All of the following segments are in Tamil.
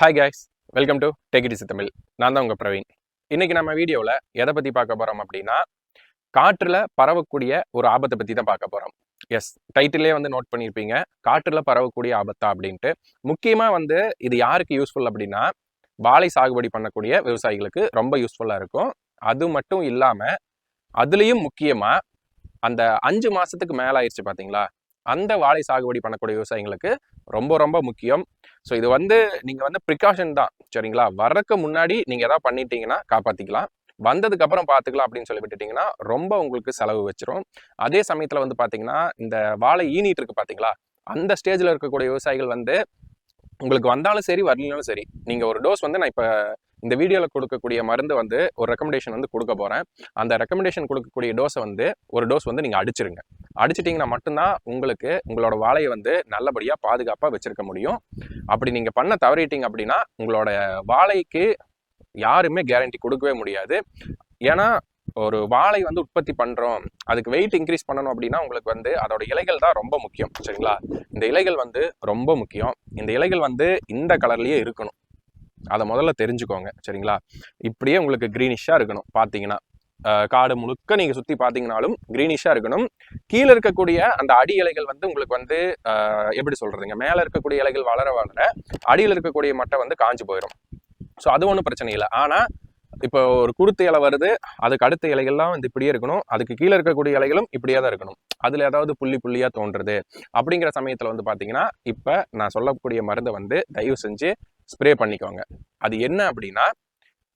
Hi guys welcome to take it is Tamil நான் தான் உங்கள் பிரவீன். இன்றைக்கி நம்ம வீடியோவில் எதை பற்றி பார்க்க போகிறோம் அப்படின்னா காற்றில் பரவக்கூடிய ஒரு ஆபத்தை பற்றி தான் பார்க்க போகிறோம் எஸ் டைட்டிலே வந்து நோட் பண்ணியிருப்பீங்க காற்றில் பரவக்கூடிய ஆபத்தா அப்படின்ட்டு. முக்கியமாக வந்து இது யாருக்கு யூஸ்ஃபுல் அப்படின்னா வாழை சாகுபடி பண்ணக்கூடிய விவசாயிகளுக்கு ரொம்ப யூஸ்ஃபுல்லாக இருக்கும். அது மட்டும் இல்லாமல் அதுலேயும் முக்கியமாக அந்த அஞ்சு மாதத்துக்கு மேலே ஆயிடுச்சு பார்த்தீங்களா அந்த வாழை சாகுபடி பண்ணக்கூடிய விவசாயிகளுக்கு ரொம்ப ரொம்ப முக்கியம். ஸோ இது வந்து நீங்கள் வந்து ப்ரிகாஷன் தான் சரிங்களா? வர்றதுக்கு முன்னாடி நீங்கள் எதாவது பண்ணிட்டீங்கன்னா காப்பாற்றிக்கலாம் வந்ததுக்கு அப்புறம் பார்த்துக்கலாம் அப்படின்னு சொல்லி விட்டுட்டிங்கன்னா ரொம்ப உங்களுக்கு செலவு வச்சிரும். அதே சமயத்தில் வந்து பார்த்தீங்கன்னா இந்த வாழை ஈனிட்டு இருக்கு பார்த்தீங்களா அந்த ஸ்டேஜில் இருக்கக்கூடிய விவசாயிகள் வந்து உங்களுக்கு வந்தாலும் சரி வரலனாலும் சரி நீங்கள் ஒரு டோஸ் வந்து நான் இப்போ இந்த வீடியோவில் கொடுக்கக்கூடிய மருந்து வந்து ஒரு ரெக்கமெண்டேஷன் வந்து கொடுக்க போகிறேன் அந்த ரெக்கமெண்டேஷன் கொடுக்கக்கூடிய டோஸை வந்து ஒரு டோஸ் வந்து நீங்கள் அடிச்சிருங்க. அடிச்சிட்டிங்கன்னா மட்டும்தான் உங்களுக்கு உங்களோட வாழையை வந்து நல்லபடியாக பாதுகாப்பாக வச்சுருக்க முடியும். அப்படி நீங்கள் பண்ண தவறிட்டீங்க அப்படின்னா உங்களோட வாழைக்கு யாருமே கேரண்டி கொடுக்கவே முடியாது. ஏன்னா ஒரு வாழை வந்து உற்பத்தி பண்ணுறோம் அதுக்கு வெயிட் இன்க்ரீஸ் பண்ணணும் அப்படின்னா உங்களுக்கு வந்து அதோட இலைகள் தான் ரொம்ப முக்கியம். சரிங்களா? இந்த இலைகள் வந்து ரொம்ப முக்கியம். இந்த இலைகள் வந்து இந்த கலர்லேயே இருக்கணும். அதை முதல்ல தெரிஞ்சுக்கோங்க சரிங்களா? இப்படியே உங்களுக்கு க்ரீனிஷாக இருக்கணும் பார்த்தீங்கன்னா. காடு முழுக்க நீங்கள் சுற்றி பார்த்தீங்கனாலும் க்ரீனிஷாக இருக்கணும். கீழே இருக்கக்கூடிய அந்த அடி இலைகள் வந்து உங்களுக்கு வந்து எப்படி சொல்கிறதுங்க மேலே இருக்கக்கூடிய இலைகள் வளர வளர அடியில் இருக்கக்கூடிய மட்டை வந்து காஞ்சு போயிடும் ஸோ அது ஒன்றும் பிரச்சனை இல்லை. ஆனால் இப்போ ஒரு குருத்து இலை வருது அதுக்கு அடுத்த இலைகள்லாம் வந்து இப்படியே இருக்கணும். அதுக்கு கீழே இருக்கக்கூடிய இலைகளும் இப்படியே தான் இருக்கணும். அதில் ஏதாவது புள்ளி புள்ளியாக தோன்றுறது அப்படிங்கிற சமயத்தில் வந்து பார்த்தீங்கன்னா இப்போ நான் சொல்லக்கூடிய மருந்தை வந்து தயவு செஞ்சு ஸ்ப்ரே பண்ணிக்கோங்க. அது என்ன அப்படின்னா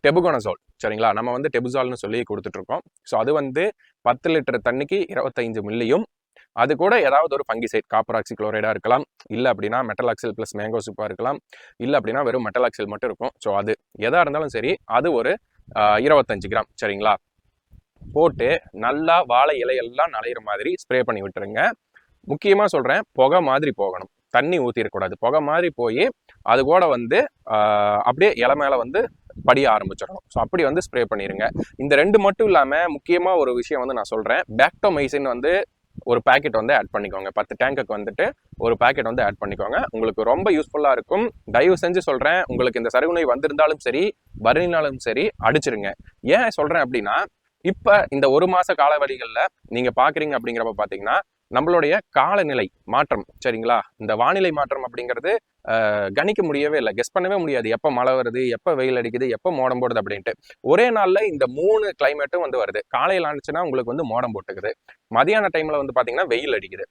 டெபுகோனசோல். சரிங்களா? நம்ம வந்து டெபுசால்னு சொல்லி கொடுத்துட்ருக்கோம். ஸோ அது வந்து பத்து லிட்டர் தண்ணிக்கு இருபத்தைந்து மில்லியும். அது கூட ஏதாவது ஒரு ஃபங்கிசைட் காப்பராக்சி குளோரைடாக இருக்கலாம். இல்லை அப்படின்னா மெட்டலாக்சில் ப்ளஸ் மேங்கோ சூப்பாக இருக்கலாம். இல்லை அப்படின்னா வெறும் மெட்டலாக்சில் மட்டும் இருக்கும். ஸோ அது எதாக இருந்தாலும் சரி அது ஒரு இருபத்தஞ்சு கிராம். சரிங்களா? போட்டு நல்லா வாழை இலையெல்லாம் நலையிற மாதிரி ஸ்ப்ரே பண்ணி விட்டுருங்க. முக்கியமாக சொல்கிறேன் புகை மாதிரி போகணும். தண்ணி ஊற்றிடக்கூடாது புகை மாதிரி போய் அது கூட வந்து அப்படியே இலை மேலே வந்து படிய ஆரம்பிச்சிடணும். ஸோ அப்படி வந்து ஸ்ப்ரே பண்ணிடுங்க இந்த ரெண்டு மட்டும் இல்லாமல் முக்கியமாக ஒரு விஷயம் வந்து நான் சொல்கிறேன் பேக்டோமைசின் வந்து ஒரு பாக்கெட் வந்து ஆட் பண்ணிக்கோங்க. பத்து டேங்குக்கு வந்துட்டு ஒரு பாக்கெட் வந்து ஆட் பண்ணிக்கோங்க. உங்களுக்கு ரொம்ப யூஸ்ஃபுல்லாக இருக்கும். தயவு செஞ்சு சொல்கிறேன் உங்களுக்கு இந்த சருகுநோய் வந்திருந்தாலும் சரி வரலினாலும் சரி அடிச்சிருங்க. ஏன் சொல்கிறேன் அப்படின்னா இப்போ இந்த ஒரு மாத காலவழிகளில் நீங்கள் பார்க்குறீங்க அப்படிங்கிறப்ப பார்த்தீங்கன்னா நம்மளுடைய காலநிலை மாற்றம் சரிங்களா? இந்த வானிலை மாற்றம் அப்படிங்கிறது அஹ், கணிக்க முடியவே இல்லை. கெஸ் பண்ணவே முடியாது. எப்போ மழை வருது எப்போ வெயில் அடிக்குது எப்போ மோடம் போடுது அப்படின்ட்டு. ஒரே நாளில் இந்த மூணு கிளைமேட்டும் வந்து வருது. காலையில் ஆனிச்சுன்னா உங்களுக்கு வந்து மோடம் போட்டுக்குது. மதியான டைமில் வந்து பார்த்தீங்கன்னா வெயில் அடிக்குது.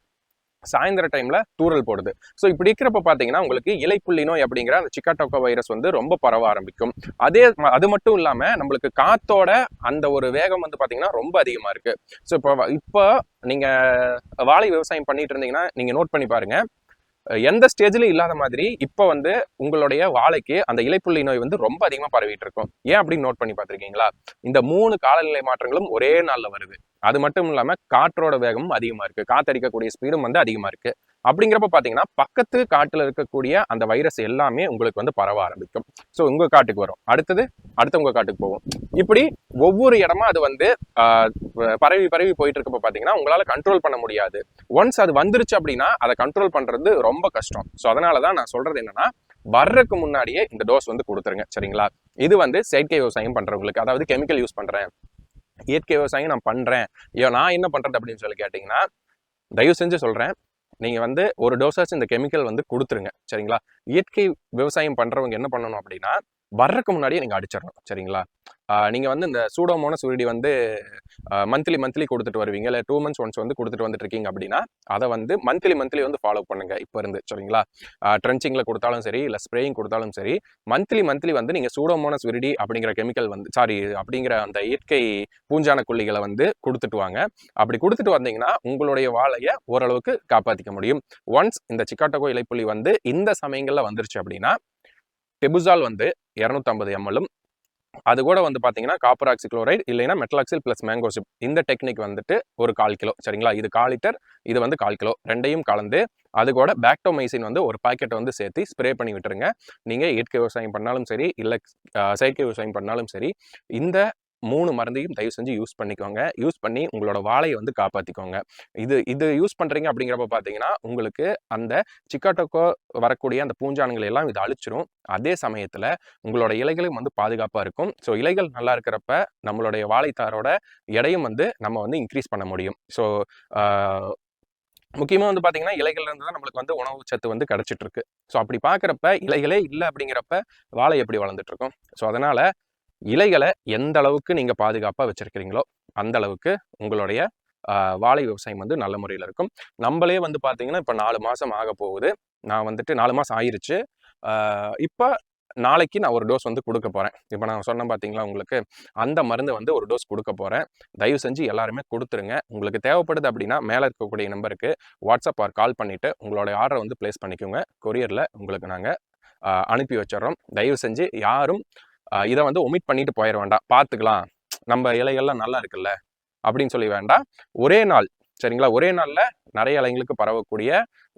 சாயந்தர டைமில் தூறல் போடுது. ஸோ இப்படி இருக்கிறப்ப பார்த்தீங்கன்னா உங்களுக்கு இலைப்புள்ளி நோய் அப்படிங்கிற அந்த சிக்காட்டோக்கோ வைரஸ் வந்து ரொம்ப பரவ ஆரம்பிக்கும். அதே அது மட்டும் இல்லாமல் நம்மளுக்கு காத்தோட அந்த ஒரு வேகம் வந்து பார்த்தீங்கன்னா ரொம்ப அதிகமாக இருக்குது ஸோ இப்போ இப்போ நீங்கள் வாழை விவசாயம் பண்ணிட்டு இருந்தீங்கன்னா நீங்கள் நோட் பண்ணி பாருங்கள் எந்த ஸ்டேஜ்லயும் இல்லாத மாதிரி இப்போ வந்து உங்களுடைய வாழைக்கு அந்த இலைப்புள்ளி நோய் வந்து ரொம்ப அதிகமா பரவிட்டு இருக்கும். ஏன் அப்படின்னு நோட் பண்ணி பாத்திருக்கீங்களா இந்த மூணு காலநிலை மாற்றங்களும் ஒரே நாள்ல வருது. அது மட்டும் இல்லாம காற்றோட வேகமும் அதிகமா இருக்கு. காத்தடிக்கக்கூடிய ஸ்பீடும் வந்து அதிகமா இருக்கு. அப்படிங்கிறப்ப பார்த்தீங்கன்னா பக்கத்து காட்டில் இருக்கக்கூடிய அந்த வைரஸ் எல்லாமே உங்களுக்கு வந்து பரவ ஆரம்பிக்கும். ஸோ உங்கள் காட்டுக்கு வரும். அடுத்தது அடுத்த உங்கள் காட்டுக்கு போகும். இப்படி ஒவ்வொரு இடமா அது வந்து பரவி பரவி போயிட்டு இருக்கப்ப பார்த்தீங்கன்னா உங்களால் கண்ட்ரோல் பண்ண முடியாது. ஒன்ஸ் அது வந்துருச்சு அப்படின்னா அதை கண்ட்ரோல் பண்ணுறது ரொம்ப கஷ்டம். ஸோ அதனாலதான் நான் சொல்கிறது என்னன்னா வர்றதுக்கு முன்னாடியே இந்த டோஸ் வந்து கொடுத்துருங்க. சரிங்களா? இது வந்து செயற்கை விவசாயம் பண்ணுறவங்களுக்கு அதாவது கெமிக்கல் யூஸ் பண்ணுறேன் இயற்கை விவசாயம் நான் பண்ணுறேன் ஐயோ நான் என்ன பண்ணுறது அப்படின்னு சொல்லி கேட்டிங்கன்னா தயவு செஞ்சு சொல்கிறேன் நீங்க வந்து ஒரு டோசாச்சும் இந்த கெமிக்கல் வந்து கொடுத்துருங்க. சரிங்களா? இயற்கை விவசாயம் பண்றவங்க என்ன பண்ணணும் அப்படின்னா வர்றதுக்கு முன்னாடியே நீங்க அடிச்சிடணும். சரிங்களா? நீங்கள் வந்து இந்த சூடோமோனஸ் உருடி வந்து மந்த்லி மந்த்லி கொடுத்துட்டு வருவீங்க. இல்லை டூ மந்த்ஸ் ஒன்ஸ் வந்து கொடுத்துட்டு வந்துட்டு இருக்கீங்க அப்படின்னா அதை வந்து மந்த்லி மந்த்லி வந்து ஃபாலோ பண்ணுங்கள் இப்போ இருந்து சரிங்களா? ட்ரென்ச்சிங்கில் கொடுத்தாலும் சரி இல்லை ஸ்ப்ரேயிங் கொடுத்தாலும் சரி மந்த்லி மந்த்லி வந்து நீங்கள் சூடோமோனஸ் விரிடி அப்படிங்கிற கெமிக்கல் வந்து சாரி அப்படிங்கிற அந்த இயற்கை பூஞ்சான கொல்லிகளை வந்து கொடுத்துட்டு வாங்க. அப்படி கொடுத்துட்டு வந்தீங்கன்னா உங்களுடைய வாழையை ஓரளவுக்கு காப்பாற்றிக்க முடியும். ஒன்ஸ் இந்த சிக்காட்டோகோ இலைப்புள்ளி வந்து இந்த சமயங்களில் வந்துருச்சு அப்படின்னா டெபுசால் வந்து இரநூத்தம்பது எம்எல்லும் அது கூட வந்து பார்த்தீங்கன்னா காப்பர் ஆக்சி குளோரைடு இல்லைன்னா மெட்டலாக்சில் ப்ளஸ் மேங்கோசிப் இந்த டெக்னிக் வந்துட்டு ஒரு கால் கிலோ சரிங்களா? இது கால் லிட்டர் இது வந்து கால் கிலோ. ரெண்டையும் கலந்து அது கூட பேக்டோமைசின் வந்து ஒரு பாக்கெட்டை வந்து சேர்த்து ஸ்ப்ரே பண்ணி விட்டுருங்க. நீங்கள் இயற்கை விவசாயம் பண்ணாலும் சரி இல்லை செயற்கை விவசாயம் பண்ணாலும் சரி இந்த மூணு மருந்தையும் தயவு செஞ்சு யூஸ் பண்ணிக்கோங்க. யூஸ் பண்ணி உங்களோட வாழையை வந்து காப்பாற்றிக்கோங்க இது இது யூஸ் பண்ணுறீங்க அப்படிங்கிறப்ப பார்த்தீங்கன்னா உங்களுக்கு அந்த சிக்காட்டோக்கோ வரக்கூடிய அந்த பூஞ்சானங்களை எல்லாம் இது அழிச்சிரும். அதே சமயத்தில் உங்களோட இலைகளும் வந்து பாதுகாப்பாக இருக்கும். ஸோ இலைகள் நல்லா இருக்கிறப்ப நம்மளுடைய வாழைத்தாரோட எடையும் வந்து நம்ம வந்து இன்க்ரீஸ் பண்ண முடியும். ஸோ முக்கியமாக வந்து பார்த்தீங்கன்னா இலைகள்ல இருந்து தான் நம்மளுக்கு வந்து உணவு சத்து வந்து கிடைச்சிட்டு இருக்கு. ஸோ அப்படி பார்க்குறப்ப இலைகளே இல்லை அப்படிங்கிறப்ப வாழை எப்படி வளர்ந்துட்டு இருக்கும்? ஸோ அதனால இலைகளை எந்த அளவுக்கு நீங்கள் பாதுகாப்பாக வச்சுருக்கிறீங்களோ அந்த அளவுக்கு உங்களுடைய வாழை விவசாயம் வந்து நல்ல முறையில் இருக்கும். நம்மளே வந்து பார்த்தீங்கன்னா இப்போ நாலு மாதம் ஆக போகுது. நான் வந்துட்டு நாலு மாதம் ஆயிடுச்சு இப்போ நாளைக்கு நான் ஒரு டோஸ் வந்து கொடுக்க போகிறேன் இப்போ நான் சொன்னேன் பார்த்தீங்களா உங்களுக்கு அந்த மருந்து வந்து ஒரு டோஸ் கொடுக்க போகிறேன் தயவு செஞ்சு எல்லாருமே கொடுத்துருங்க. உங்களுக்கு தேவைப்படுது அப்படின்னா மேலே இருக்கக்கூடிய நம்பருக்கு வாட்ஸ்அப் ஆர் கால் பண்ணிவிட்டு உங்களுடைய ஆர்டரை வந்து ப்ளேஸ் பண்ணிக்கோங்க. கொரியரில் உங்களுக்கு நாங்கள் அனுப்பி வச்சிடறோம். தயவு செஞ்சு யாரும் இதை வந்து ஒமிட் பண்ணிட்டு போயிட வேண்டாம். பார்த்துக்கலாம். நம்ம இலைகள்லாம் நல்லா இருக்குல்ல? அப்படின்னு சொல்லி வேண்டாம். ஒரே நாள் சரிங்களா? ஒரே நாளில் நிறைய இலைங்களுக்கு பரவக்கூடிய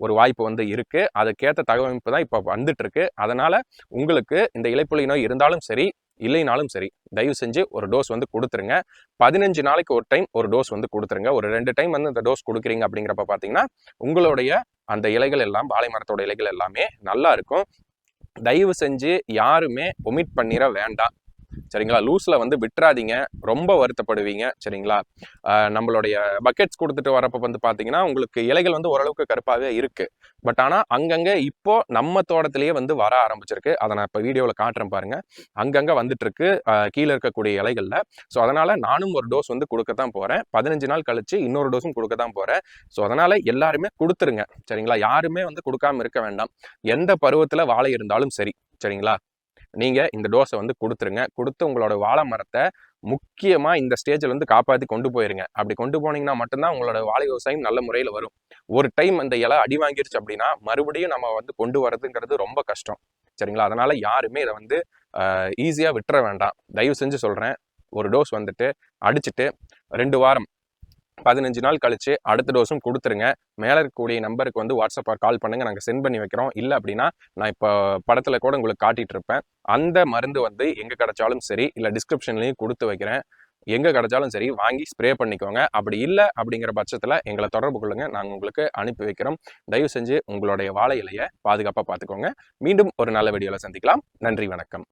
ஒரு வாய்ப்பு வந்து இருக்குது அதுக்கேற்ற தகவமைப்பு தான் இப்போ வந்துட்டுருக்கு. அதனால் உங்களுக்கு இந்த இலைப்புலி நோய் இருந்தாலும் சரி இல்லைனாலும் சரி தயவு செஞ்சு ஒரு டோஸ் வந்து கொடுத்துருங்க. பதினஞ்சு நாளைக்கு ஒரு டைம் ஒரு டோஸ் வந்து கொடுத்துருங்க. ஒரு ரெண்டு டைம் வந்து இந்த டோஸ் கொடுக்குறீங்க அப்படிங்கிறப்ப பார்த்தீங்கன்னா உங்களுடைய அந்த இலைகள் எல்லாம் வாழை மரத்தோட இலைகள் எல்லாமே நல்லா இருக்கும். தயவு செஞ்சு யாருமே ஒமிட் பண்ணிட வேண்டாம். சரிங்களா? லூஸில் வந்து விட்டுறாதீங்க. ரொம்ப வருத்தப்படுவீங்க. சரிங்களா? நம்மளுடைய பக்கெட்ஸ் கொடுத்துட்டு வரப்போ வந்து பார்த்தீங்கன்னா உங்களுக்கு இலைகள் வந்து ஓரளவுக்கு கருப்பாகவே இருக்குது பட் ஆனால் அங்கங்கே இப்போது நம்ம தோட்டத்திலேயே வந்து வர ஆரம்பிச்சிருக்கு. அதை நான் இப்போ வீடியோவில் காட்டுறேன் பாருங்கள் அங்கங்கே வந்துட்டுருக்கு. கீழே இருக்கக்கூடிய இலைகளில். ஸோ அதனால் நானும் ஒரு டோஸ் வந்து கொடுக்க தான் போகிறேன் பதினஞ்சு நாள் கழிச்சு இன்னொரு டோஸும் கொடுக்க தான் போகிறேன் ஸோ அதனால் எல்லாருமே கொடுத்துருங்க. சரிங்களா? யாருமே வந்து கொடுக்காம இருக்க வேண்டாம். எந்த பருவத்தில் வாழை இருந்தாலும் சரி. சரிங்களா? நீங்கள் இந்த டோஸை வந்து கொடுத்துருங்க. கொடுத்து உங்களோட வாழை மரத்தை முக்கியமாக இந்த ஸ்டேஜில் வந்து காப்பாற்றி கொண்டு போயிருங்க. அப்படி கொண்டு போனீங்கன்னா மட்டும்தான் உங்களோட வாழை விவசாயம் நல்ல முறையில் வரும். ஒரு டைம் அந்த இலை அடி வாங்கிருச்சு அப்படின்னா மறுபடியும் நம்ம வந்து கொண்டு வரதுங்கிறது ரொம்ப கஷ்டம். சரிங்களா? அதனால் யாருமே இதை வந்து ஈஸியாக விட்டுற வேண்டாம். தயவு செஞ்சு சொல்கிறேன் ஒரு டோஸ் வந்துட்டு அடிச்சுட்டு ரெண்டு வாரம் பதினஞ்சு நாள் கழிச்சு அடுத்த டோஸும் கொடுத்துருங்க. மேலே இருக்கக்கூடிய நம்பருக்கு வந்து வாட்ஸ்அப்பில் கால் பண்ணுங்கள் நாங்கள் சென்ட் பண்ணி வைக்கிறோம். இல்லை அப்படின்னா நான் இப்போ படத்தில் கூட உங்களுக்கு காட்டிகிட்டு இருப்பேன். அந்த மருந்து வந்து எங்கே கிடைச்சாலும் சரி இல்லை டிஸ்கிரிப்ஷன்லேயும் கொடுத்து வைக்கிறேன். எங்கே கிடைச்சாலும் சரி வாங்கி ஸ்ப்ரே பண்ணிக்கோங்க. அப்படி இல்லை அப்படிங்கிற பட்சத்தில் எங்களை தொடர்பு கொள்ளுங்கள் நாங்கள் உங்களுக்கு அனுப்பி வைக்கிறோம். தயவு செஞ்சு உங்களுடைய வாழை இலையை பாதுகாப்பாக பார்த்துக்கோங்க. மீண்டும் ஒரு நல்ல வீடியோவில் சந்திக்கலாம். நன்றி வணக்கம்.